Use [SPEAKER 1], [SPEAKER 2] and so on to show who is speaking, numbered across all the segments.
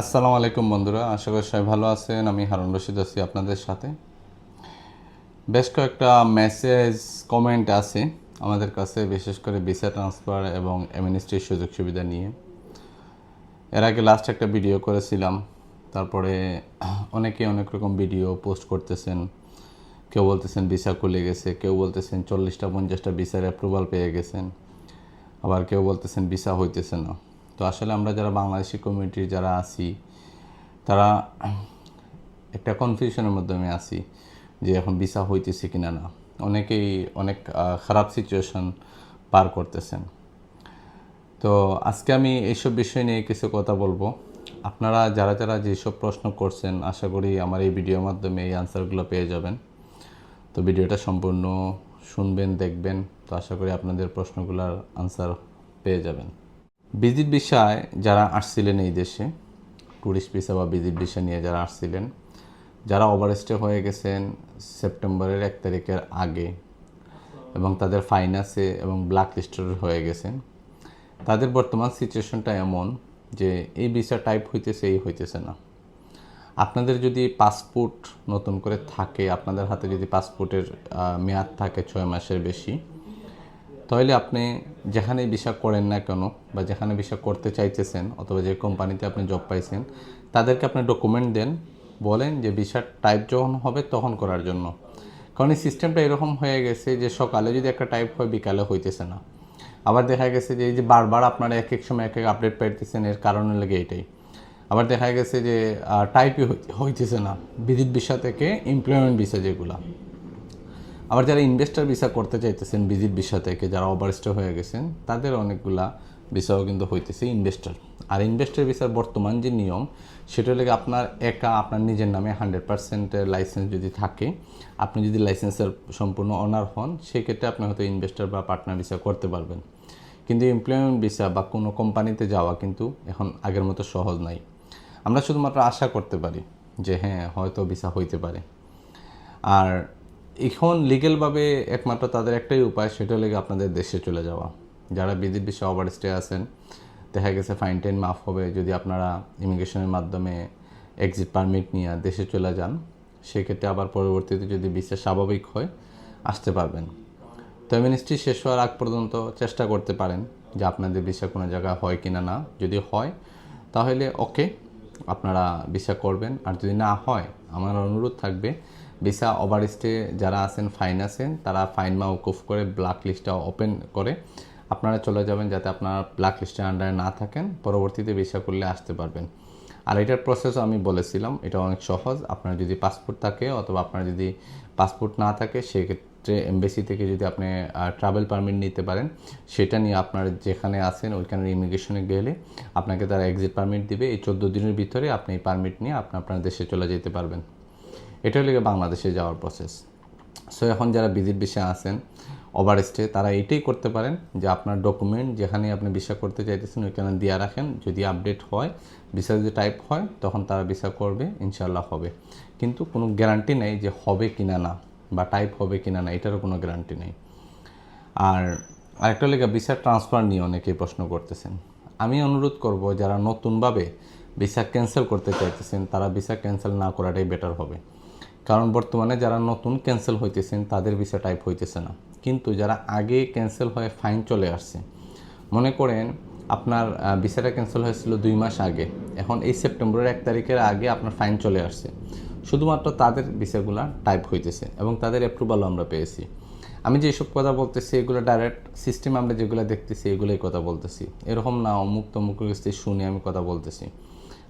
[SPEAKER 1] আসসালামু আলাইকুম বন্ধুরা, আশা করি সবাই ভালো আছেন। আমি হারুন রশিদ আছি আপনাদের সাথে। বেশ কয়েকটা মেসেজ কমেন্ট আছে আমাদের কাছে, বিশেষ করে ভিসা ট্রান্সফার এবং এমএনএসটির সুযোগ সুবিধা নিয়ে। এর আগে লাস্ট একটা ভিডিও করেছিলাম, তারপরে অনেকে অনেক রকম ভিডিও পোস্ট করতেছেন। কেউ বলতেছেন ভিসা খুলে গেছে, কেউ বলতেছেন চল্লিশটা, পঞ্চাশটা ভিসার অ্যাপ্রুভাল পেয়ে গেছেন। আবার কেউ বলতেছেন ভিসা হইতেছে না। তো আসলে আমরা যারা বাংলাদেশি কমিউনিটির যারা আছি, তারা একটা কনফিউশনের মাধ্যমে আছি যে এখন ভিসা হইতেছে কিনা না। অনেকেই অনেক খারাপ সিচুয়েশন পার করতেছেন। তো আজকে আমি এইসব বিষয় নিয়ে কিছু কথা বলব। আপনারা যারা যারা যেসব প্রশ্ন করছেন, আশা করি আমার এই ভিডিওর মাধ্যমে এই আনসারগুলো পেয়ে যাবেন। তো ভিডিওটা সম্পূর্ণ শুনবেন, দেখবেন। তো আশা করি আপনাদের প্রশ্নগুলোর আনসার পেয়ে যাবেন। ভিজিট বিষয় যারা আসছিলেন এই দেশে ট্যুরিস্ট ভিসা বা ভিজিট ভিসা নিয়ে যারা আসছিলেন, যারা ওভারস্টে হয়ে গেছেন সেপ্টেম্বরের এক তারিখের আগে এবং তাদের ফাইন এবং ব্ল্যাক লিস্টেড হয়ে গেছেন, তাদের বর্তমান সিচুয়েশনটা এমন যে এই ভিসা টাইপ হইতেছে, এই হইতেছে না। আপনাদের যদি পাসপোর্ট নতুন করে থাকে, আপনাদের হাতে যদি পাসপোর্টের মেয়াদ থাকে ছয় মাসের বেশি, তাহলে আপনি যেখানে ভিসা করেন না কেন বা যেখানে ভিসা করতে চাইতেছেন অথবা যে কোম্পানিতে আপনি জব পাইছেন, তাদেরকে আপনি ডকুমেন্ট দেন, বলেন যে ভিসার টাইপ যখন হবে তখন করার জন্য। কারণ এই সিস্টেমটা এরকম হয়ে গেছে যে সকালে যদি একটা টাইপ হয়, বিকালে হইতেছে না। আবার দেখা গেছে যে এই যে বারবার আপনারা এক এক সময় এক এক আপডেট পাইতেছেন, এর কারণ লেগে এটাই। আবার দেখা গেছে যে টাইপই হইতেছে না। বিদ্যুৎ ভিসা থেকে এমপ্লয়মেন্ট ভিসা যেগুলা। আবার যারা ইনভেস্টার ভিসা করতে চাইতেছেন ভিজিট ভিসা থেকে যারা ওভারস্টে হয়ে গেছেন, তাদের অনেকগুলা ভিসাও কিন্তু হইতেছে ইনভেস্টার আর ইনভেস্টার ভিসার বর্তমান যে নিয়ম, সেটা হলে আপনার একা, আপনার নিজের নামে হান্ড্রেড পার্সেন্টের লাইসেন্স যদি থাকে, আপনি যদি লাইসেন্সের সম্পূর্ণ অনার হন, সেক্ষেত্রে আপনি হয়তো ইনভেস্টার বা পার্টনার ভিসা করতে পারবেন। কিন্তু এমপ্লয়মেন্ট ভিসা বা কোনো কোম্পানিতে যাওয়া কিন্তু এখন আগের মতো সহজ নাই। আমরা শুধুমাত্র আশা করতে পারি যে হ্যাঁ হয়তো ভিসা হইতে পারে। আর এখন লিগেলভাবে একমাত্র তাদের একটাই উপায়, সেটা হলে আপনাদের দেশে চলে যাওয়া। যারা বিদ্যুৎ বিশ্বে ওভারস্টে আছেন, দেখা গেছে ফাইন টাইন মাফ হবে, যদি আপনারা ইমিগ্রেশনের মাধ্যমে এক্সিট পারমিট নিয়ে দেশে চলে যান, সেক্ষেত্রে আবার পরবর্তীতে যদি বিশ্বে স্বাভাবিক হয়, আসতে পারবেন। তো মিনিস্ট্রি শেষ হওয়ার আগ পর্যন্ত চেষ্টা করতে পারেন যে আপনাদের ভিসা কোনো জায়গায় হয় কিনা না। যদি হয়, তাহলে ওকে আপনারা ভিসা করবেন। আর যদি না হয়, আমার অনুরোধ থাকবে ভিসা ওভারস্টে যারা আছেন ফাইন আছেন, তারা ফাইন মা মাউকুফ করে ব্ল্যাক লিস্টটা ওপেন করে আপনারা চলে যাবেন যাতে আপনারা ব্ল্যাক লিস্টের আন্ডারে না থাকেন, পরবর্তীতে ভিসা করলে আসতে পারবেন। আর এটার প্রসেসও আমি বলেছিলাম, এটা অনেক সহজ, আপনার যদি পাসপোর্ট থাকে অথবা আপনার যদি পাসপোর্ট না থাকে, সেক্ষেত্রে এমবেসি থেকে যদি আপনি ট্রাভেল পারমিট নিতে পারেন, সেটা নিয়ে আপনার যেখানে আছেন ওইখানে ইমিগ্রেশনে গেলে আপনাকে তারা এক্সিট পারমিট দিবে। এই চোদ্দ দিনের ভিতরে আপনি এই পারমিট নিয়ে আপনি, আপনার দেশে চলে যেতে পারবেন। এটা হলো বাংলাদেশে যাওয়ার প্রসেস সো এখন যারা ভিজিট বিষয়ে আছেন ওভারস্টে তারা এটাই করতে পারেন যে আপনার ডকুমেন্ট যেখানে আপনি ভিসা করতে চাইতেছেন, ওইখানে দিয়ে রাখেন। যদি আপডেট হয় ভিসা যদি টাইপ হয়, তখন তারা ভিসা করবে ইনশাল্লাহ হবে। কিন্তু কোনো গ্যারান্টি নেই যে হবে কিনা না বা টাইপ হবে কিনা না, এটারও কোনো গ্যারান্টি নেই। আর আরেকটা লেখা ভিসা ট্রান্সফার নিয়ে অনেকেই প্রশ্ন করতেছেন। আমি অনুরোধ করব, যারা নতুনভাবে ভিসা ক্যান্সেল করতে চাইতেছেন, তারা ভিসা ক্যান্সেল না করাটাই বেটার হবে। কারণ বর্তমানে যারা নতুন ক্যান্সেল হইতেছেন, তাদের ভিসা টাইপ হইতেছে না। কিন্তু যারা আগে ক্যান্সেল হয়ে ফাইন চলে আসছে, মনে করেন আপনার ভিসাটা ক্যান্সেল হয়েছিল দুই মাস আগে, এখন এই সেপ্টেম্বরের এক তারিখের আগে আপনার ফাইন চলে আসছে। শুধুমাত্র তাদের ভিসাগুলো টাইপ হইতেছে এবং তাদের অ্যাপ্রুভালও আমরা পেয়েছি। আমি যেসব কথা বলতেছি, এগুলো ডাইরেক্ট সিস্টেম আমরা যেগুলো দেখতেছি, এগুলোই কথা বলতেছি। এরকম না অমুক তমুক শুনে আমি কথা বলতেছি।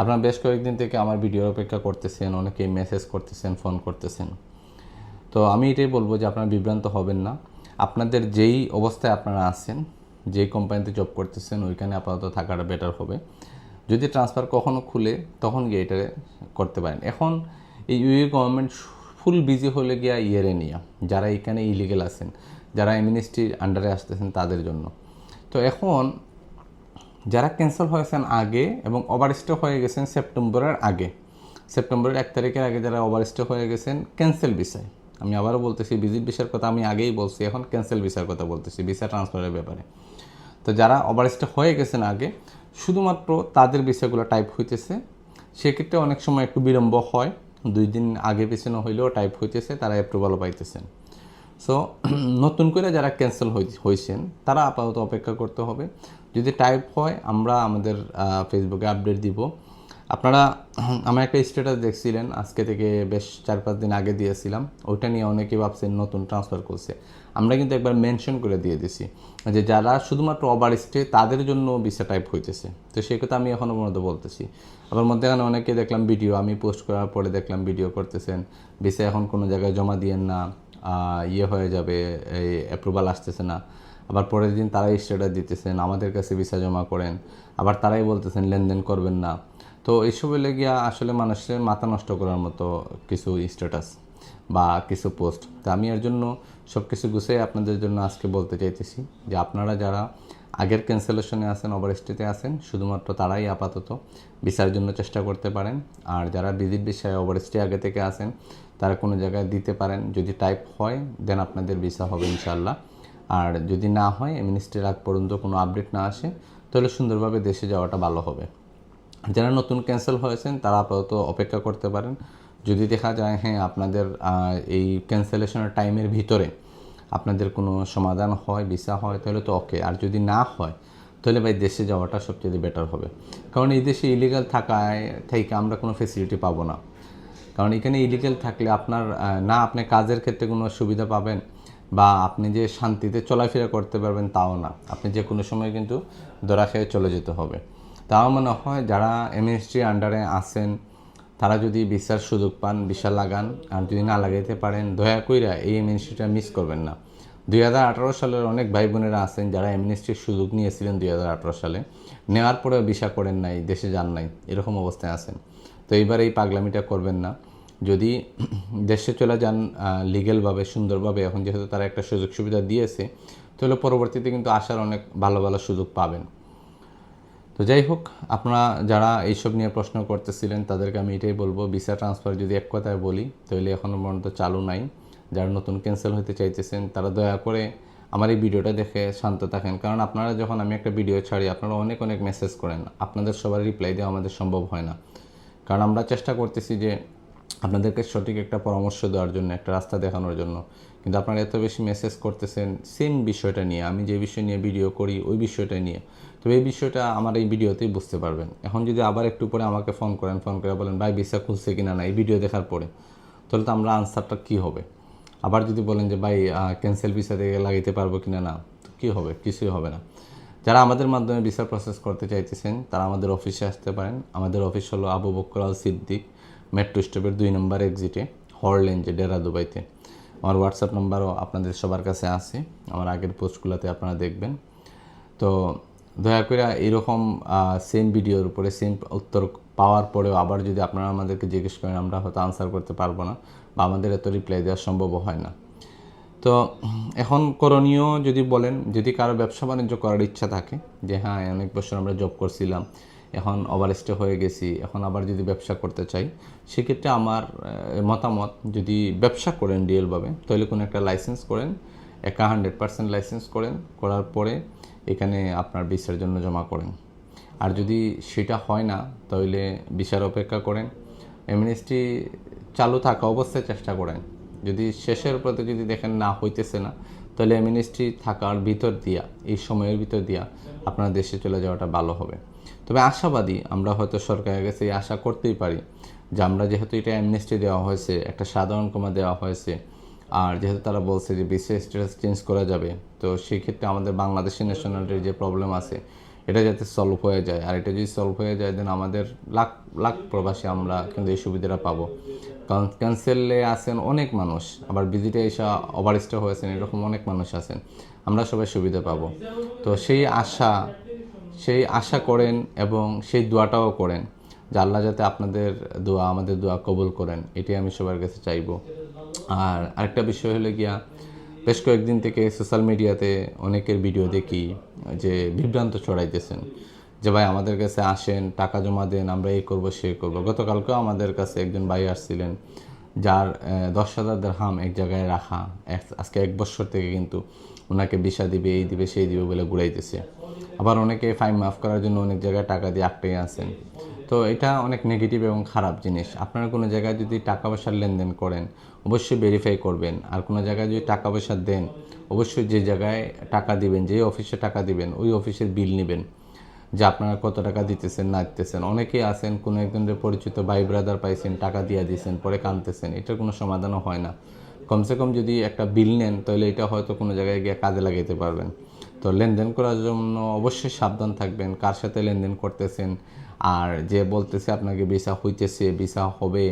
[SPEAKER 1] আপনারা বেশ কয়েকদিন থেকে আমার ভিডিওর অপেক্ষা করতেছেন, অনেকেই মেসেজ করতেছেন ফোন করতেছেন। তো আমি এটাই বলব যে আপনারা বিভ্রান্ত হবেন না। আপনাদের যেই অবস্থায় আপনারা আছেন, যেই কোম্পানিতে জব করতেছেন, ওইখানে আপাতত থাকাটা বেটার হবে। যদি ট্রান্সফার কখনো খুলে, তখন গিয়ে এটা করতে পারেন। এখন এই ইউএ গভর্নমেন্ট ফুল বিজি হলে গিয়া ইয়ারে নিয়ে, যারা এখানে ইলিগেল আছেন, যারা মিনিস্ট্রির আন্ডারে আসতেছেন তাদের জন্য। তো এখন যারা ক্যান্সেল হয়েছেন আগে এবং ওভারস্টে হয়ে গেছেন সেপ্টেম্বরের আগে। সেপ্টেম্বরের এক তারিখের আগে যারা ওভারস্টে হয়ে গেছেন ক্যান্সেল বিষয় আমি আবারও বলতেছি ভিজিট ভিসার কথা আমি আগেই বলছি, এখন ক্যান্সেল ভিসার কথা বলতেছি ভিসা ট্রান্সফারের ব্যাপারে। তো যারা ওভারস্টে হয়ে গেছেন আগে, শুধুমাত্র তাদের বিষয়গুলো টাইপ হইতেছে। সেক্ষেত্রে অনেক সময় একটু বিলম্ব হয়, দুই দিন আগে পিছনে হইলেও টাইপ হইতেছে, তারা অ্যাপ্রুভালও পাইতেছেন। সো নতুন করে যারা ক্যান্সেল হয়েছেন তারা আপাতত অপেক্ষা করতে হবে। যদি টাইপ হয়, আমরা আমাদের ফেসবুকে আপডেট দিব। আপনারা, আমার একটা স্ট্যাটাস দেখছিলেন, আজকে থেকে বেশ চার পাঁচ দিন আগে দিয়েছিলাম। ওইটা নিয়ে অনেকেই ভাবছেন, নতুন ট্রান্সফার করছে। আমরা কিন্তু একবার মেনশন করে দিয়ে দিছি যে যারা শুধুমাত্র ওভার স্টে তাদের জন্য ভিসা টাইপ হইতেছে। তো সেই কথা আমি এখনও পর্যন্ত বলতেছি। আবার মধ্যেখানে অনেকে দেখলাম ভিডিও আমি পোস্ট করার পরে দেখলাম ভিডিও করতেছেন। ভিসা এখন কোনো জায়গায় জমা দিয়েন না ইয়ে হয়ে যাবে, এই অ্যাপ্রুভাল আসতেছে না। আবার পরের দিন তারাই স্ট্যাটাস দিতেছেন, আমাদের কাছে ভিসা জমা করেন, আবার তারাই বলতেছেন, লেনদেন করবেন না। তো এইসব হলে গিয়া আসলে মানুষের মাথা নষ্ট করার মতো কিছু স্ট্যাটাস বা কিছু পোস্ট তা আমি এর জন্য সব কিছু গুছিয়ে আপনাদের জন্য আজকে বলতে চাইতেছি যে আপনারা যারা আগের ক্যান্সেলেশনে আছেন ওভার স্টেতে আছেন, শুধুমাত্র তারাই আপাতত ভিসার জন্য চেষ্টা করতে পারেন। আর যারা ভিজিট বিষয়ে ওভার স্টে আগে থেকে আছেন, তারা কোনো জায়গায় দিতে পারেন। যদি টাইপ হয় দেন আপনাদের ভিসা হবে ইনশাল্লাহ আর যদি না হয় মিনিস্ট্রির আগ পর্যন্ত কোনো আপডেট না আসে, তাহলে সুন্দরভাবে দেশে যাওয়াটা ভালো হবে। যারা নতুন ক্যান্সেল হয়েছেন, তারা আপাতত অপেক্ষা করতে পারেন। যদি দেখা যায় হ্যাঁ আপনাদের এই ক্যান্সেলেশনের টাইমের ভিতরে আপনাদের কোনো সমাধান হয় ভিসা হয়, তাহলে তো ওকে আর যদি না হয়, তাহলে ভাই দেশে যাওয়াটা সবচেয়ে বেটার হবে। কারণ এই দেশে ইলিগাল থাকায়, থেকে আমরা কোনো ফেসিলিটি পাবো না। কারণ এখানে ইলিগেল থাকলে আপনার না আপনি কাজের ক্ষেত্রে কোনো সুবিধা পাবেন বা আপনি যে শান্তিতে চলাফেরা করতে পারবেন তাও না। আপনি যে কোনো সময় কিন্তু দরা খেয়ে চলে যেতে হবে। তাও মনে হয় যারা এমএসটি আন্ডারে আসেন তারা যদি ভিসার সুযোগ পান ভিসা লাগান, আর যদি না লাগাইতে পারেন, দয়া কইরা এই এমএনসিটা মিস করবেন না। দুই হাজার আঠারো সালের অনেক ভাই বোনেরা আছেন যারা এমএনএসটির সুযোগ নিয়েছিলেন দুই হাজার আঠারো সালে। নেওয়ার পরেও ভিসা করেন নাই, দেশে যান নাই, এরকম অবস্থায় আছেন। তো এইবার এই পাগলামিটা করবেন না। যদি দেশে চলে যান লিগেলভাবে সুন্দরভাবে, এখন যেহেতু তারা একটা সুযোগ সুবিধা দিয়েছে, তাহলে পরবর্তীতে কিন্তু আসার অনেক ভালো ভালো সুযোগ পাবেন। তো যাই হোক, আপনারা যারা এইসব নিয়ে প্রশ্ন করতেছিলেন, তাদেরকে আমি এটাই বলব, ভিসা ট্রান্সফার যদি এক কথায় বলি, তাহলে এখনও পর্যন্ত চালু নাই। যারা নতুন ক্যান্সেল হতে চাইতেছেন, তারা দয়া করে আমার এই ভিডিওটা দেখে শান্ত থাকেন। কারণ আপনারা যখন আমি একটা ভিডিও ছাড়ি, আপনারা অনেক অনেক মেসেজ করেন। আপনাদের সবার রিপ্লাই দেওয়া আমাদের সম্ভব হয় না। কারণ আমরা চেষ্টা করতেছি যে আপনাদেরকে সঠিক একটা পরামর্শ দেওয়ার জন্য, একটা রাস্তা দেখানোর জন্য। কিন্তু আপনারা এত বেশি মেসেজ করতেছেন সেম বিষয়টা নিয়ে। আমি যে বিষয় নিয়ে ভিডিও করি, ওই বিষয়টা নিয়ে। তো এই বিষয়টা আমার এই ভিডিওতেই বুঝতে পারবেন। এখন যদি আবার একটু পরে আমাকে ফোন করেন ফোন করে বলেন, ভাই ভিসা খুলছে কি না? না এই ভিডিও দেখার পরে। তাহলে তো আমরা আনসারটা কী হবে? আবার যদি বলেন যে, ভাই ক্যান্সেল ভিসা থেকে লাগাইতে পারব কি না? না তো কী হবে? কিছুই হবে না। যারা আমাদের মাধ্যমে ভিসা প্রসেস করতে চাইতেছেন, তারা আমাদের অফিসে আসতে পারেন। আমাদের অফিস হলো আবু বকর আল সিদ্দিক মেট্রো স্টপের দুই নম্বর এক্সিটে হরলেঞ্জে ডেরা দুবাইতে আমার হোয়াটসঅ্যাপ নাম্বারও আপনাদের সবার কাছে আছে, আমার আগের পোস্টগুলোতে আপনারা দেখবেন। তো দয়া করে এরকম সেম ভিডিওর উপরে সেম উত্তর পাওয়ার পরেও আবার যদি আপনারা আমাদেরকে জিজ্ঞেস করেন, আমরা হয়তো আনসার করতে পারব না বা আমাদের এত রিপ্লাই দেওয়া সম্ভব হয় না। তো এখন করণীয় যদি বলেন, যদি কারও ব্যবসা বাণিজ্য করার ইচ্ছা থাকে, যে হ্যাঁ অনেক বছর আমরা জব করছিলাম এখন ওভারস্টে হয়ে গেছি, এখন আবার যদি ব্যবসা করতে চাই, সেক্ষেত্রে আমার মতামত যদি ব্যবসা করেন রিয়েলভাবে তাহলে কোনো একটা লাইসেন্স করেন একা হান্ড্রেড পার্সেন্ট লাইসেন্স করেন, করার পরে এখানে আপনার ভিসার জন্য জমা করেন। আর যদি সেটা হয় না, তাহলে ভিসার অপেক্ষা করেন। এমনিস্ট্রি চালু থাকা অবস্থায় চেষ্টা করেন। যদি শেষের পথে যদি দেখেন না হইতেছে না, তাহলে মিনিস্ট্রি থাকার ভিতর দিয়া, এই সময়ের ভিতর দিয়া আপনার দেশে চলে যাওয়াটা ভালো হবে। তবে আশাবাদী আমরা হয়তো সরকারের কাছে আশা করতেই পারি যে আমরা যেহেতু এটা অ্যামনেস্টি দেওয়া হয়েছে, একটা সাধারণ কমা দেওয়া হয়েছে, আর যেহেতু তারা বলছে যে বিসিএস স্ট্যাটাস চেঞ্জ করা যাবে, তো সেই ক্ষেত্রে আমাদের বাংলাদেশি ন্যাশনালিটির যে প্রবলেম আছে, এটা যাতে সলভ হয়ে যায়। আর এটা যদি সলভ হয়ে যায় দেন আমাদের লাখ লাখ প্রবাসী আমরা কিন্তু এই সুবিধাটা পাবো। কারণ ক্যান্সেলে আছেন অনেক মানুষ, আবার ভিজিটে এসে ওভারস্টে হয়েছেন, এরকম অনেক মানুষ আছেন, আমরা সবাই সুবিধা পাবো। তো সেই আশা সেই আশা করেন এবং সেই দোয়াটাও করেন যে আল্লাহ যাতে আপনাদের দোয়া, আমাদের দোয়া কবুল করেন। এটাই আমি সবার কাছে চাইব। আর আরেকটা বিষয় হলো গিয়া, বেশ কয়েকদিন থেকে সোশ্যাল মিডিয়াতে অনেকের ভিডিও দেখি যে বিভ্রান্ত ছড়াইতেছেন। যে ভাই, আমাদের কাছে আসেন, টাকা জমা দেন, আমরা এই করব, সে করব। গতকালকেও আমাদের কাছে একজন ভাই আসছিলেন, যার দশ হাজার দেড়হাম এক জায়গায় রাখা। আজকে এক বছর থেকে কিন্তু ওনাকে বিষা দিবে, এই দিবে, সেই দিবে বলে ঘুরাইতেছে। আবার অনেকে ফাইন মাফ করার জন্য অনেক জায়গায় টাকা দিয়ে আটকে আছেন। তো এটা অনেক নেগেটিভ এবং খারাপ জিনিস। আপনারা কোনো জায়গায় যদি টাকা পয়সার লেনদেন করেন, অবশ্যই ভেরিফাই করবেন। আর কোনো জায়গায় যদি টাকা পয়সা দেন, অবশ্যই যে জায়গায় টাকা দিবেন যে অফিসে টাকা দিবেন, ওই অফিসের বিল নেবেন। যে আপনারা কত টাকা দিতেছেন না দিতেছেন অনেকেই আছেন, কোনো একজনের পরিচিত ভাই ব্রাদার পাইছেন, টাকা দিয়ে দিয়েছেন পরে কানতেছেন এটার কোনো সমাধানও হয় না। কমসে কম যদি একটা বিল নেন, তাহলে এটা হয়তো কোনো জায়গায় গিয়ে কাজে লাগাইতে পারবেন। তো লেনদেন করার জন্য অবশ্যই সাবধান থাকবেন, কার সাথে লেনদেন করতেছেন। আর যে বলতেছে আপনাকে ভিসা হইতেছে ভিসা হবে,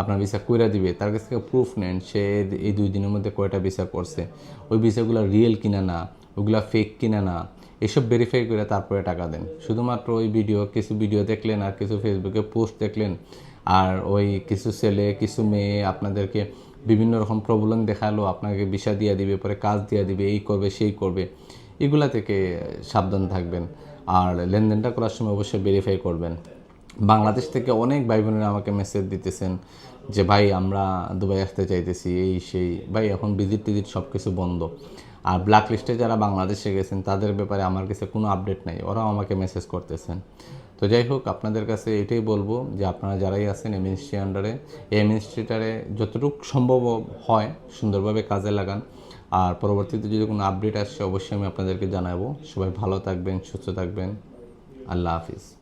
[SPEAKER 1] আপনার ভিসা কইরা দিবে, তার কাছ থেকে প্রুফ নেন সে এই দুই দিনের মধ্যে কয়টা ভিসা করছে। ওই ভিসাগুলো রিয়েল কিনা না, ওগুলা ফেক কিনা না, এসব ভেরিফাই করে তারপরে টাকা দেন। শুধুমাত্র ওই ভিডিও কিছু ভিডিও দেখলেন আর কিছু ফেসবুকে পোস্ট দেখলেন। আর ওই কিছু ছেলে, কিছু মেয়ে আপনাদেরকে বিভিন্ন রকম প্রবলেম দেখাল, আপনাকে ভিসা দিয়ে দিবে, পরে কাজ দিয়ে দিবে, এই করবে, সেই করবে। এগুলা থেকে সাবধান থাকবেন। আর লেনদেনটা করার সময় অবশ্যই ভেরিফাই করবেন। বাংলাদেশ থেকে অনেক ভাই বোনেরা আমাকে মেসেজ দিতেছেন যে, ভাই, আমরা দুবাই আসতে চাইতেছি, এই, সেই। ভাই, এখন ভিজিট টিজিট সব কিছু বন্ধ। আর ব্ল্যাক লিস্টে যারা বাংলাদেশে গেছেন, তাদের ব্যাপারে আমার কাছে কোনো আপডেট নাই। ওরাও আমাকে মেসেজ করতেছেন। তো যাই হোক, আপনাদের কাছে এটাই বলব যে, আপনারা যারাই আছেন মিনিস্ট্রি আন্ডারে এই মিনিস্ট্রিটারে যতটুকু সম্ভব হয় সুন্দরভাবে কাজে লাগান। আর পরবর্তীতে যদি কোনো আপডেট আসছে অবশ্যই আমি আপনাদেরকে জানাব। সবাই ভালো থাকবেন, সুস্থ থাকবেন। আল্লাহ হাফিজ।